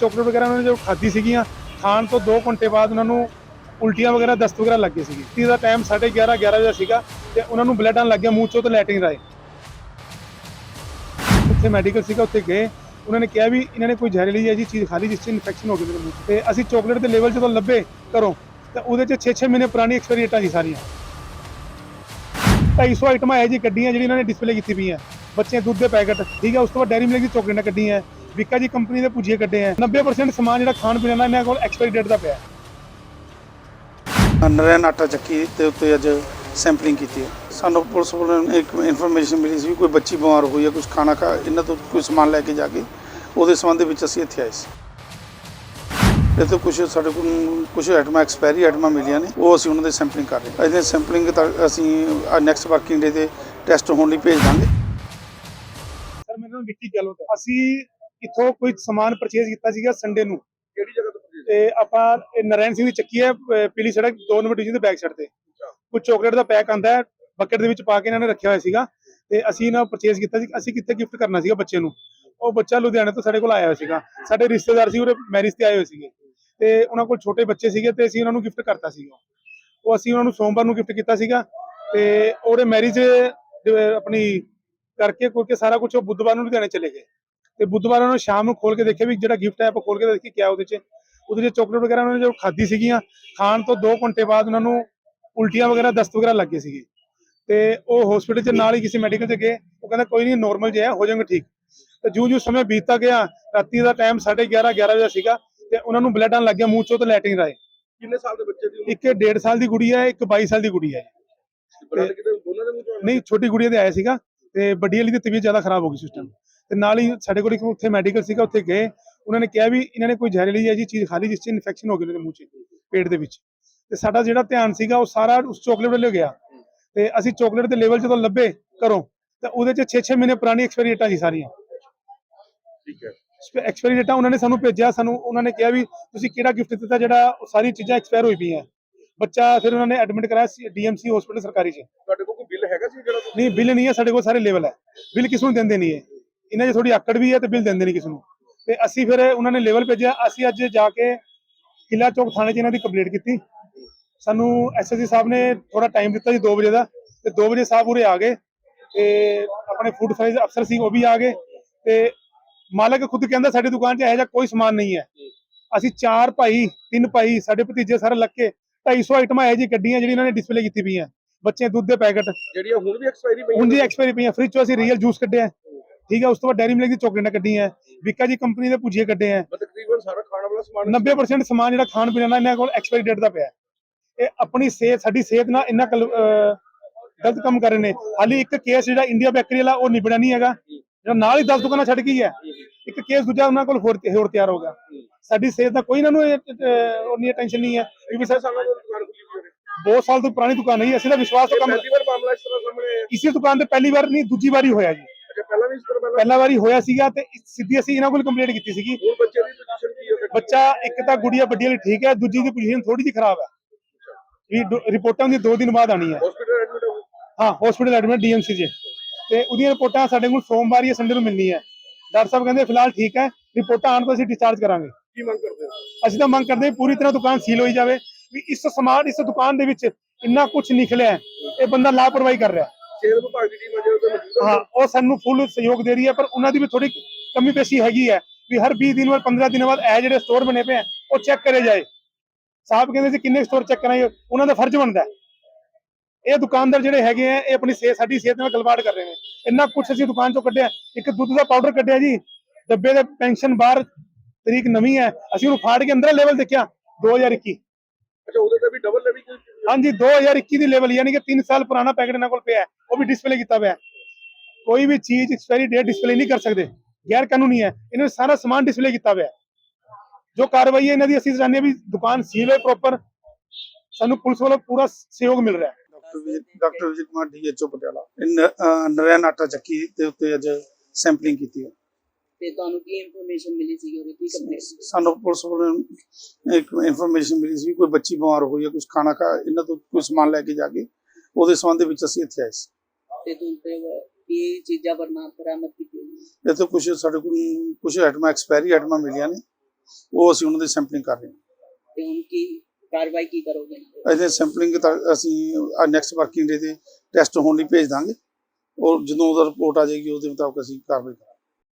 Chocolate ਵਗੈਰਾ ਉਹਨਾਂ ਨੇ ਜੋ ਖਾਧੀ ਸੀਗੀਆਂ, ਖਾਣ ਤੋਂ 2 ਘੰਟੇ ਬਾਅਦ ਉਹਨਾਂ ਨੂੰ ਉਲਟੀਆਂ ਵਗੈਰਾ ਦਸਤ ਵਗੈਰਾ ਲੱਗੇ ਸੀਗੀ। ਤੀ ਦਾ ਟਾਈਮ 11:30 11 ਵਜੇ ਸੀਗਾ ਤੇ ਉਹਨਾਂ ਨੂੰ ਬਲੱਡ ਆਉਣ ਲੱਗ ਗਿਆ, ਮੂੰਹ ਚੋਂ ਤੇ ਲੈਟਰਿੰਗ ਰਾਏ ਉੱਥੇ ਮੈਡੀਕਲ ਸੀਗਾ, ਉੱਥੇ ਗਏ। ਉਹਨਾਂ ਨੇ ਕਿਹਾ ਵੀ ਇਹਨਾਂ ਨੇ ਕੋਈ ਜ਼ਹਿਰੀਲੀ ਜਿਹੀ ਚੀਜ਼ ਖਾ ਲਈ, ਜਿਸ 'ਚ ਇਨਫੈਕਸ਼ਨ ਹੋ ਗਈ ਮੇਰੇ ਮੂੰਹ ਤੇ ਅਸੀਂ ਚੋਕਲੇਟ ਦੇ ਲੈਵਲ ਜਦੋਂ ਲੱਭੇ ਕਰੋ ਤਾਂ ਉਹਦੇ 'ਚ 6-6 ਮਹੀਨੇ ਪੁਰਾਣੀ ਐਕਸਪਾਇਰੀ ਡੇਟਾਂ ਸੀ ਸਾਰੀਆਂ। 250 ਆਈਟਮਾਂ ਹੈ ਜੀ ਕੱਢੀਆਂ ਜਿਹੜੀਆਂ ਇਹਨਾਂ ਨੇ ਡਿਸਪਲੇ ਕੀਤੀ ਪਈਆਂ। ਬੱਚੇ ਦੁੱਧ ਦੇ ਪੈਕਟ, ਠੀਕ ਹੈ, ਉਸ ਤੋਂ ਬਾਅਦ ਡੈਰੀ ਮਿਲਕ ਦੀ ਚੋਕਲੇਟਾਂ ਕੱਢੀਆਂ। ਵਿਕਾ ਜੀ ਕੰਪਨੀ ਦੇ ਭੁਜੀਏ ਕੱਢੇ ਆ। 90% ਸਮਾਨ ਜਿਹੜਾ ਖਾਣ ਪੀਣ ਦਾ ਇਹਨਾਂ ਕੋਲ ਐਕਸਪਾਇਰੀ ਡੇਟ ਦਾ ਪਿਆ। ਹੈ। ਨਰੈਣ ਆਟਾ ਚੱਕੀ ਤੇ ਉੱਤੇ ਅੱਜ ਸੈਂਪਲਿੰਗ ਕੀਤੀ ਹੈ। ਸਾਨੂੰ ਪੁਲਿਸ ਵੱਲੋਂ ਇੱਕ ਇਨਫੋਰਮੇਸ਼ਨ ਮਿਲੀ ਸੀ ਕੋਈ ਬੱਚੀ ਬਿਮਾਰ ਹੋਈ ਹੈ ਕੁਝ ਖਾਣਾ ਖਾ ਇਹਨਾਂ ਤੋਂ ਕੋਈ ਸਮਾਨ ਲੈ ਕੇ ਜਾ ਕੇ ਉਹਦੇ ਸੰਬੰਧ ਵਿੱਚ ਅਸੀਂ ਇੱਥੇ ਆਏ ਸੀ। ਇਹ ਤੋਂ ਕੁਝ ਸਾਡੇ ਕੋਲ ਕੁਝ ਆਈਟਮਾਂ ਐਕਸਪਾਇਰੀ ਆਈਟਮਾਂ ਮਿਲੀਆਂ ਨੇ ਉਹ ਅਸੀਂ ਉਹਨਾਂ ਦੇ ਸੈਂਪਲਿੰਗ ਕਰ ਰਹੇ ਹਾਂ। ਇਹਦੇ ਸੈਂਪਲਿੰਗ ਤੱਕ ਅਸੀਂ ਨੈਕਸਟ ਵਰਕਿੰਗ ਡੇ ਤੇ ਟੈਸਟ ਹੋਣ ਲਈ ਭੇਜ ਦਾਂਗੇ। ਸਰ ਮੇਰੇ ਨਾਲ ਵਿੱਕੀ ਗਹਿਲੋਤ ਹੈ ਅਸੀਂ ਇੱਥੋਂ ਕੋਈ ਸਮਾਨ ਪਰਚੇਜ਼ ਕੀਤਾ ਸੀਗਾ ਸੰਡੇ ਨੂੰ। ਕਿਹੜੀ ਜਗ੍ਹਾ ਤੋਂ purchase ਤੇ ਆਪਾਂ ਇਹ ਨਰੈਣ ਸਿੰਘ ਦੀ ਚੱਕੀ ਹੈ ਅਹ ਪੀਲੀ ਸੜਕ 2 ਨੰਬਰ ਡਿਵੀਜ਼ਨ ਦੇ ਬੈਕ ਸਾਈਡ ਤੇ। ਕੁਝ ਚਾਕਲੇਟ ਦਾ ਪੈਕ ਆਂਦਾ ਹੈ ਬਕਟ ਦੇ ਵਿੱਚ ਪਾ ਕੇ ਇਹਨਾਂ ਨੇ ਰੱਖਿਆ ਹੋਇਆ ਸੀਗਾ। ਤੇ ਅਸੀਂ ਨਾ ਪਰਚੇਜ਼ ਕੀਤਾ ਸੀ ਅਸੀਂ ਕਿੱਥੇ ਗਿਫਟ ਕਰਨਾ ਸੀਗਾ ਬੱਚੇ ਨੂੰ। ਉਹ ਬੱਚਾ ਲੁਧਿਆਣੇ ਤੋਂ ਸਾਡੇ ਕੋਲ ਆਇਆ ਹੋਇਆ ਸੀਗਾ। ਸਾਡੇ ਰਿਸ਼ਤੇਦਾਰ ਸੀ ਉਹਦੇ ਮੈਰਿਜ ਤੇ ਆਏ ਹੋਏ ਸੀਗੇ। ਤੇ ਉਹਨਾਂ ਕੋਲ ਛੋਟੇ ਬੱਚੇ ਸੀਗੇ ਤੇ ਅਸੀਂ ਉਹਨਾਂ ਨੂੰ ਗਿਫਟ ਕਰਤਾ ਸੀਗਾ। ਉਹ ਅਸੀਂ ਉਹਨਾਂ ਨੂੰ ਸੋਮਵਾਰ ਨੂੰ ਗਿਫਟ ਕੀਤਾ ਸੀਗਾ। ਤੇ ਉਹਦੇ ਮੈਰਿਜ ਆਪਣੀ ਕਰਕੇ ਕੋਈ ਕੇ ਸਾਰਾ ਕੁਝ ਉਹ ਬੁੱਧਵਾਰ ਨੂੰ ਲੁਧਿਆਣੇ ਚਲੇ ਗਏ। ਤੇ ਬੁੱਧਵਾਰ ਉਹਨਾਂ ਨੂੰ ਸ਼ਾਮ ਨੂੰ ਖੋਲ ਕੇ ਦੇਖਿਆ ਵੀ ਜਿਹੜਾ ਗਿਫਟ ਹੈ ਆਪਾਂ ਖੋਲ ਕੇ ਦੇਖੀ ਕਿਆ ਉਹਦੇ 'ਚ। ਉਹਦੇ 'ਚ ਚਾਕਲੇਟ ਵਗੈਰਾ ਉਹਨਾਂ ਨੇ ਜੋ ਖਾਧੀ ਸੀਗੀਆਂ ਖਾਣ ਤੋਂ 2 ਘੰਟੇ ਬਾਅਦ ਉਹਨਾਂ ਨੂੰ ਉਲਟੀਆਂ ਵਗੈਰਾ ਦਸਤ ਵਗੈਰਾ ਲੱਗੇ ਸੀਗੇ। ਤੇ ਉਹ ਹਸਪੀਟਲ 'ਚ ਨਾਲ ਹੀ ਕਿਸੇ ਮੈਡੀਕਲ 'ਚ ਗਏ। ਉਹ ਕਹਿੰਦਾ ਕੋਈ ਨਹੀਂ ਨਾਰਮਲ ਜਿਹਾ ਹੈ, ਜਾਣਗੇ ਠੀਕ। ਤੇ ਜੂ ਜੂ ਸਮੇਂ ਬੀਤਦਾ ਗਿਆ ਰਾਤੀ ਦਾ ਟਾਈਮ 11:30 11 ਵਜੇ ਸੀਗਾ ਤੇ ਉਹਨਾਂ ਨੂੰ ਬਲੱਡ ਆਉਣ ਲੱਗ ਗਿਆ ਮੂੰਹ ਚੋਂ ਤੇ ਲੈਟਰਿੰਗ ਰਾਏ ਕਿੰਨੇ ਸਾਲ ਦੇ ਬੱਚੇ ਦੀ ਇੱਕ 1.5 ਸਾਲ ਦੀ ਗੁੜੀ ਹੈ ਇੱਕ 22 ਸਾਲ ਦੀ ਗੁੜੀ ਹੈ? ਨਹੀਂ ਛੋਟੀ ਗੁੜੀਆ ਦੇ ਆਇਆ ਸੀਗਾ ਤੇ ਵੱਡੀ ਵਾਲੀ ਦੀ ਤਬੀਅਤ ਜ਼ਿਆਦਾ ਖਰਾਬ ਹੋ ਗਈ ਸੀ ਉਸ ਟਾਈਮ ਤੇ ਨਾਲ ਹੀ ਸਾਡੇ ਕੋਲ ਇੱਕ ਉੱਥੇ ਮੈਡੀਕਲ ਸੀਗਾ ਉੱਥੇ ਗਏ। ਉਹਨਾਂ ਨੇ ਕਿਹਾ ਵੀ ਇਹਨਾਂ ਨੇ ਕੋਈ ਜ਼ਹਿਰੀਲੀ ਜਿਹੀ ਚੀਜ਼ ਖਾ ਲਈ ਜਿਸ 'ਚ ਇਨਫੈਕਸ਼ਨ ਹੋ ਗਈ ਮੇਰੇ ਮੂੰਹ 'ਚ ਪੇਟ ਦੇ ਵਿੱਚ। ਤੇ ਸਾਡਾ ਜਿਹੜਾ ਧਿਆਨ ਸੀਗਾ ਉਹ ਸਾਰਾ ਉਸ ਚਾਕਲੇਟ ਵੱਲ ਗਿਆ। ਤੇ ਅਸੀਂ ਚਾਕਲੇਟ ਦੇ ਲੈਵਲ ਜਦੋਂ ਲੱਭੇ ਕਰੋ ਤਾਂ ਉਹਦੇ 'ਚ 6-6 ਮਹੀਨੇ ਪੁਰਾਣੀ ਐਕਸਪਾਇਰੀ ਡੇਟਾਂ ਸੀ ਸਾਰੀਆਂ। ਠੀਕ ਹੈ। ਐਕਸਪਾਇਰੀ ਡੇਟਾ ਉਹਨਾਂ ਨੇ ਸਾਨੂੰ ਭੇਜਿਆ ਸਾਨੂੰ ਉਹਨਾਂ ਨੇ ਕਿਹਾ ਵੀ ਤੁਸੀਂ ਕਿਹੜਾ ਗਿਫਟ ਦਿੱਤਾ ਜਿਹੜਾ ਉਹ ਸਾਰੀ ਚੀਜ਼ਾਂ ਐਕਸਪਾਇਰ ਹੋਈ ਪਈਆਂ। ਬੱਚਾ ਫਿਰ ਉਹਨਾਂ ਨੇ ਐਡਮਿਟ ਕਰਾਇਆ ਡੀਐਮਸੀ ਹਸਪੀਟਲ ਸਰਕਾਰੀ 'ਚ। ਤੁਹਾਡੇ ਕੋਲ ਕੋਈ ਬਿੱਲ ਹੈਗਾ ਸੀ ਜਿਹੜਾ ਨਹੀਂ ਬਿੱਲ ਨਹੀਂ ਹੈ ਸਾਡੇ ਕੋਲ ਸਾਰੇ ਲੈਵਲ ਹੈ। ਬਿੱਲ ਕਿਸ ਨੂੰ ਦਿੰਦੇ ਨਹੀਂ ਹੈ ਇਹਨਾਂ 'ਚ ਥੋੜੀ ਆਕੜ ਵੀ ਹੈ ਤੇ ਬਿੱਲ ਦਿੰਦੇ ਨਹੀਂ ਕਿਸ ਨੂੰ। ਤੇ ਅਸੀਂ ਫਿਰ ਉਹਨਾਂ ਨੇ ਲੈਵਲ ਭੇਜਿਆ ਅਸੀਂ ਅੱਜ ਜਾ ਕੇ ਕਿਲਾ ਚੌਕ ਥਾਣੇ 'ਚ ਇਹਨਾਂ ਦੀ ਕੰਪਲੀਟ ਕੀਤੀ। ਸਾਨੂੰ ਐਸਐਸਸੀ ਸਾਹਿਬ ਨੇ ਥੋੜਾ ਟਾਈਮ ਦਿੱਤਾ ਸੀ 2 ਵਜੇ ਦਾ ਤੇ 2 ਵਜੇ ਸਾਹਿਬ ਉਰੇ ਆ ਗਏ ਤੇ ਆਪਣੇ ਫੂਡ ਸਾਈਜ਼ ਅਫਸਰ ਸੀ ਉਹ ਵੀ ਆ ਗਏ ਤੇ ਮਾਲਕ ਖੁਦ ਕਹਿੰਦਾ ਸਾਡੀ ਦੁਕਾਨ 'ਚ ਇਹੋ ਜਿਹਾ ਕੋਈ ਸਮਾਨ ਨਹੀਂ ਹੈ। ਅਸੀਂ ਚਾਰ ਭਾਈ ਤਿੰਨ ਭਾਈ ਸਾਡੇ ਭਤੀਜੇ ਸਾਰੇ ਲੱਗ ਕੇ 250 ਆਈਟਮਾਂ ਇਹੋ ਜਿਹੀ ਕੱਢੀਆਂ ਜਿਹੜੀ ਇਹਨਾਂ ਨੇ ਡਿਸਪਲੇ ਕੀਤੀ ਪਈਆਂ। ਬੱਚੇ ਦੁੱਧ ਦੇ ਪੈਕਟ। ਜਿਹੜੀਆਂ ਹੁਣ ਵੀ ਐਕਸਪਾਇਰੀ ਪਈਆਂ ਹੁਣ ਦੀ ਐਕਸਪਾਇਰੀ ਪਈਆਂ ਫ੍ਰਿਜ ਚੋਂ ਅਸੀਂ ਰੀਅਲ ਜੂਸ ਕੱਢਿਆ। ਠੀਕ ਹੈ ਉਸ ਤੋਂ ਬਾਅਦ ਡੈਰੀ ਮਿਲਕ ਦੀ ਚੋਕਲੇਟਾਂ ਕੱਢੀਆਂ ਵਿਕਾ ਜੀ ਕੰਪਨੀ ਦੇ ਭੁਜੀਏ ਕੱਢੇ ਆ ਤਕਰੀਬਨ ਸਾਰਾ ਖਾਣ ਵਾਲਾ ਸਮਾਨ 90% ਸਮਾਨ ਜਿਹੜਾ ਖਾਣ ਪੀਣ ਦਾ ਇਹਨਾਂ ਕੋਲ ਐਕਸਪਾਇਰੀ ਡੇਟ ਦਾ ਪਿਆ ਹੈ। ਇਹ ਆਪਣੀ ਸਿਹਤ ਸਾਡੀ ਸਿਹਤ ਨਾਲ ਇੰਨਾ ਗਲਤ ਕੰਮ ਕਰ ਰਹੇ ਨੇ। ਹਾਲੀ ਇੱਕ ਕੇਸ ਜਿਹੜਾ ਇੰਡੀਆ ਬੈਕਰੀ ਵਾਲਾ ਉਹ ਨਿਬੜਿਆ ਨਹੀਂ ਹੈਗਾ। ਜਿਹੜਾ ਨਾਲ ਹੀ 10 ਦੁਕਾਨਾਂ ਛੱਡ ਗਈ ਹੈ ਇੱਕ ਕੇਸ ਦੂਜਾ ਉਹਨਾਂ ਕੋਲ ਹੋਰ ਹੋਰ ਤਿਆਰ ਹੋ ਗਿਆ। ਸਾਡੀ ਸਿਹਤ ਦਾ ਕੋਈ ਇਹਨਾਂ ਨੂੰ ਉਨੀ ਟੈਨਸ਼ਨ ਨਹੀਂ ਹੈ। ਕਿਉਂਕਿ ਕਿੰਨੇ ਸਾਲਾਂ ਤੋਂ ਦੁਕਾਨ ਖੁੱਲੀ ਹੋਈ ਹੈ ਬਹੁਤ ਸਾਲ ਤੋਂ ਪੁਰਾਣੀ ਦੁਕਾਨ ਹੈ ਅਸੀਂ ਤਾਂ ਵਿਸ਼ਵਾਸ ਕੰਮ ਪਹਿਲੀ ਵਾਰ ਮਾਮਲਾ ਇਸ ਤਰ੍ਹਾਂ ਸਾਹਮਣੇ ਆਇਆ? ਇਸੇ ਦੁਕਾਨ ਤੇ ਪਹਿਲੀ ਵਾਰ ਨਹੀਂ ਦੂਜੀ ਵਾਰੀ ਹੋਇਆ ਜੀ। ਪਹਿਲਾਂ ਵਾਰੀ ਹੋਇਆ ਸੀਗਾ ਤੇ ਸਿੱਧੀ ਅਸੀਂ ਇਹਨਾਂ ਕੋਲ ਕੰਪਲੇਂਟ ਕੀਤੀ ਸੀਗੀ। ਹੁਣ ਬੱਚੇ ਦੀ ਪੋਜੀਸ਼ਨ ਕੀ ਹੈ ਬੱਚਾ ਇੱਕ ਤਾਂ ਗੁੜੀਆ ਵੱਡੀ ਵਾਲੀ ਠੀਕ ਹੈ ਦੂਜੀ ਦੀ ਪੋਜੀਸ਼ਨ ਥੋੜੀ ਜਿਹੀ ਖਰਾਬ ਹੈ। ਵੀ ਰਿਪੋਰਟਾਂ ਦੀ 2 ਦਿਨ ਬਾਅਦ ਆਣੀ ਹੈ ਹਸਪੀਟਲ ਐਡਮਿਟ ਹੋ ਹਾਂ ਹਸਪੀਟਲ ਐਡਮਿਟ ਡੀਐਮਸੀ 'ਚ ਤੇ ਉਹਦੀਆਂ ਰਿਪੋਰਟਾਂ ਸਾਡੇ ਕੋਲ ਸੋਮਵਾਰ ਜਾਂ ਸੰਡੇ ਨੂੰ ਮਿਲਣੀ ਹੈ। ਡਾਕਟਰ ਸਾਹਿਬ ਕਹਿੰਦੇ ਫਿਲਹਾਲ ਠੀਕ ਹੈ ਰਿਪੋਰਟਾਂ ਆਉਣ ਤੋਂ ਅਸੀਂ ਡਿਸਚਾਰਜ ਕਰਾਂਗੇ। ਕੀ ਮੰਗ ਕਰਦੇ ਹੋ? ਅਸੀਂ ਤਾਂ ਮੰਗ ਕਰਦੇ ਪੂਰੀ ਤਰ੍ਹਾਂ ਦੁਕਾਨ ਸੀਲ ਹੋਈ ਜਾਵੇ ਵੀ ਇਸ ਸਮਾਨ ਇਸ ਦੁਕਾਨ ਦੇ ਵਿੱਚ ਇੰਨਾ ਕੁਝ ਨਿਕਲਿਆ ਇਹ ਬੰਦਾ ਲਾਪਰਵਾਹੀ ਕਰ ਰਿਹਾ। ਸਿਹਤ ਵਿਭਾਗ ਦੀ ਟੀਮ ਅਜੇ ਉੱਤੇ ਹੈ। ਉਹ ਸਾਨੂੰ ਫੁੱਲ ਸਹਿਯੋਗ ਦੇ ਰਹੀ ਹੈ ਪਰ ਉਹਨਾਂ ਦੀ ਵੀ ਥੋੜੀ ਕਮੀ ਪੇਸ਼ੀ ਹੈਗੀ ਹੈ ਵੀ ਹਰ 20 ਦਿਨ ਬਾਅਦ 15 ਦਿਨ ਬਾਅਦ ਇਹ ਜਿਹੜੇ ਸਟੋਰ ਬਣੇ ਪਏ ਆ ਉਹ ਚੈੱਕ ਕਰੇ ਜਾਏ। ਸਾਹਿਬ ਕਹਿੰਦੇ ਸੀ ਕਿੰਨੇ ਸਟੋਰ ਚੈੱਕ ਕਰਾਂਗੇ? ਉਹਨਾਂ ਦਾ ਫਰਜ਼ ਬਣਦਾ ਇਹ ਦੁਕਾਨਦਾਰ ਜਿਹੜੇ ਹੈਗੇ ਆ ਇਹ ਆਪਣੀ ਸਿਹਤ ਸਾਡੀ ਸਿਹਤ ਨਾਲ ਗਲਬਾੜ ਕਰ ਰਹੇ ਨੇ। ਇੰਨਾ ਕੁਝ ਅਸੀਂ ਦੁਕਾਨ ਚੋਂ ਕੱਢਿਆ। ਇੱਕ ਦੁੱਧ ਦਾ ਪਾਊਡਰ ਕੱਢਿਆ ਜੀ। ਡੱਬੇ ਦੇ ਪੈਨਸ਼ਨ ਬਾਹਰ ਤਰੀਕ ਨਵੀਂ ਹੈ। ਅਸੀਂ ਉਹਨੂੰ ਫਾੜ ਕੇ ਅੰਦਰ ਲੈਵਲ ਦੇਖਿਆ 2021 ਅੱਛਾ ਉਹਦੇ ਤੇ ਵੀ ਡਬਲ ਲੈਵੀ ਹਾਂਜੀ 2021 ਦੀ ਲੈਵਲ ਯਾਨੀ ਕਿ 3 ਸਾਲ ਪੁਰਾਣਾ ਪੈਕੇਟ ਇਹਨਾਂ ਕੋਲ ਪਿਆ ਉਹ ਵੀ ਡਿਸਪਲੇ ਕੀਤਾ ਹੋਇਆ ਹੈ। ਕੋਈ ਵੀ ਚੀਜ਼ ਐਕਸਪਾਇਰੀ ਡੇਟ ਡਿਸਪਲੇ ਨਹੀਂ ਕਰ ਸਕਦੇ। ਗੈਰ ਕਾਨੂੰਨੀ ਹੈ। ਇਹਨਾਂ ਨੇ ਸਾਰਾ ਸਮਾਨ ਡਿਸਪਲੇ ਕੀਤਾ ਹੋਇਆ ਹੈ। ਜੋ ਕਾਰਵਾਈ ਹੈ ਇਹਨਾਂ ਦੀ ਅਸੀਂ ਹਾਂ ਵੀ ਦੁਕਾਨ ਸੀਲ ਹੋਏ ਪ੍ਰੋਪਰ ਸਾਨੂੰ ਪੁਲਿਸ ਵੱਲੋਂ ਪੂਰਾ ਸਹਿਯੋਗ ਮਿਲ ਰਿਹਾ ਹੈ। Doctor Vijay Kumar DHO Patiala. Narain ਆਟਾ ਚੱਕੀ ਤੇ ਉੱਤੇ ਅੱਜ ਸੈਂਪਲਿੰਗ ਕੀਤੀ ਹੈ। ਤੇ ਤੁਹਾਨੂੰ ਕੀ ਇਨਫੋਰਮੇਸ਼ਨ ਮਿਲੀ ਸੀ ਉਹਦੀ ਕੀ ਕੰਪਲੇਂਟ ਸਾਨੂੰ ਪੁਲਿਸ ਵੱਲੋਂ ਇੱਕ ਇਨਫੋਰਮੇਸ਼ਨ ਮਿਲੀ ਸੀ ਕੋਈ ਬੱਚੀ ਬਿਮਾਰ ਹੋਈ ਹੈ ਕੁਝ ਖਾਣਾ ਖਾ ਇਹਨਾਂ ਤੋਂ ਕੋਈ ਸਮਾਨ ਲੈ ਕੇ ਜਾ ਕੇ ਉਹਦੇ ਸੰਬੰਧ ਦੇ ਵਿੱਚ ਅਸੀਂ ਇੱਥੇ ਆਏ ਸੀ। ਤੇ ਤੁਸੀਂ ਕੀ ਚੀਜ਼ਾਂ ਬਰਨਾ ਬਰਾਮਦ ਕੀਤੀ ਹੋਈ? ਇਹ ਤੋਂ ਕੁਝ ਸਾਡੇ ਕੋਲ ਕੁਝ ਆਈਟਮਾਂ ਐਕਸਪਾਇਰੀ ਆਈਟਮਾਂ ਮਿਲੀਆਂ ਨੇ। ਉਹ ਅਸੀਂ ਉਹਨਾਂ ਦੀ ਸੈਂਪਲਿੰਗ ਕਰ ਰਹੇ ਹਾਂ। ਤੇ ਹੁਣ ਕੀ ਕਾਰਵਾਈ ਕੀ ਕਰੋਗੇ? ਇਹਦੇ ਸੈਂਪਲਿੰਗ ਤਾਂ ਅਸੀਂ ਨੈਕਸਟ ਵਰਕਿੰਗ ਡੇ ਤੇ ਟੈਸਟ ਹੋਣ ਲਈ ਭੇਜ ਦਾਂਗੇ। ਔਰ ਜਦੋਂ ਉਹਦਾ ਰਿਪੋਰਟ ਆ ਜਾਏਗੀ ਉਹਦੇ ਮੁਤਾਬਕ ਅਸੀਂ ਕਾਰਵਾਈ ਕਰਾਂਗੇ।